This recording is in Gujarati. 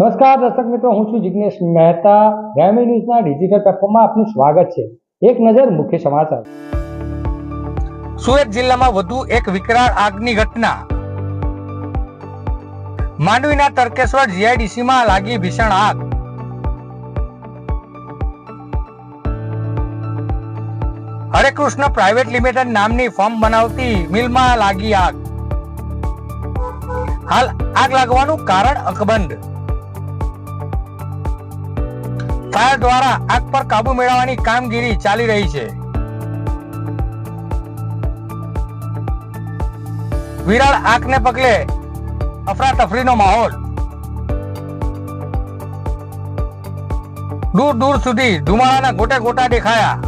નમસ્કાર, દર્શક મિત્રો, હું છું જિજ્ઞેશ મહેતા. ગ્રામી ન્યૂઝના ડિજિટલ પ્લેટફોર્મમાં આપનું સ્વાગત છે. એક નજર મુખ્ય સમાચાર. સુરત જિલ્લામાં વધુ એક વિકરાળ આગની ઘટના. માંડવીના તરકેશ્વર જીઆઈડીસીમાં લાગી ભીષણ આગ. હરે કૃષ્ણ પ્રાઇવેટ લિમિટેડ નામની ફોર્મ બનાવતી મિલમાં લાગી આગ. હાલ આગ લાગવાનું કારણ અકબંધ. ફાયર દ્વારા આગ પર કાબુ મેળવવાની કામગીરી ચાલી રહી છે. વિરાળ આગને પગલે અફરાતફરીનો માહોલ. દૂર દૂર સુધી ધુમાડાના ગોટે ગોટા દેખાયા.